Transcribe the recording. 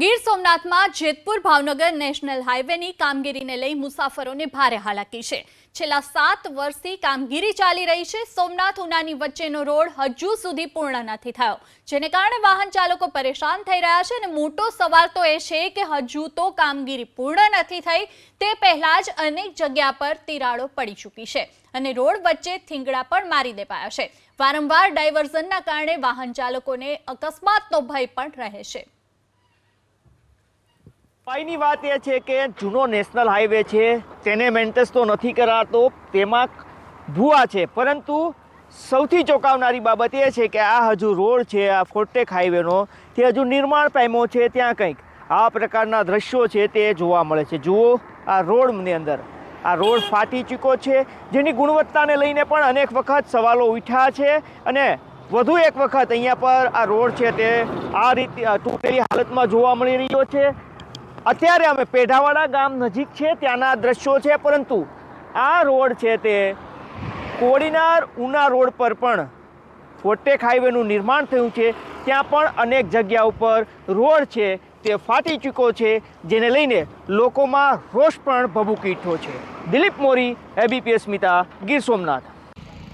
ગીર સોમનાથમાં જેતપુર ભાવનગર નેશનલ હાઈવેની કામગીરીને લઈ મુસાફરોને ભારે હાલાકી છે. છેલ્લા સાત વર્ષથી કામગીરી ચાલી રહી છે. સોમનાથ ઉનાની વચ્ચેનો રોડ હજુ સુધી પૂર્ણ નથી થયો, જેને કારણે વાહન ચાલકો પરેશાન થઈ રહ્યા છે અને મોટો સવાલ તો એ છે કે હજુ તો કામગીરી પૂર્ણ નથી થઈ, તે પહેલા જ અનેક જગ્યા પર તિરાડો પડી ચૂકી છે અને રોડ વચ્ચે થીંગડા પણ મારી દેવાયા છે. વારંવાર ડાયવર્ઝનના કારણે વાહન ચાલકોને અકસ્માતનો ભય પણ રહે છે. પાઈની વાત એ છે કે જૂનો નેશનલ હાઈવે છે, તેને મેન્ટેસ તો નથી કરાતો, તેમાં ભૂવા છે. પરંતુ સૌથી ચોંકાવનારી બાબત એ છે કે આ હજુ રોડ છે, આ ફોર્ટેક હાઈવેનો, તે હજુ નિર્માણ પામ્યો છે, ત્યાં કંઈક. આ પ્રકારના દ્રશ્યો છે તે જોવા મળે છે. જુઓ, આ રોડની અંદર. આ રોડ ફાટી ચૂક્યો છે. જેની ગુણવત્તાને લઈને પણ અનેક વખત સવાલો ઉઠ્યા છે અને વધુ એક વખત અહીંયા પર આ રોડ છે તે આ રીતે તૂટેલી હાલતમાં જોવા મળી રહ્યો છે. અત્યારે અમે પેઢાવાડા ગામ નજીક છે, ત્યાંના દ્રશ્યો છે, પરંતુ આ રોડ છે તે કોડીનાર ઉના રોડ પર પણ ફોટેક હાઈવેનું નિર્માણ થયું છે. ત્યાં પણ અનેક જગ્યા ઉપર રોડ છે, તે ફાટી ચૂક્યો છે, જેને લઈને લોકોમાં રોષ પણ ભભૂકી છે. દિલીપ મોરી એબીપીએસ સ્મિતા ગીર સોમનાથ.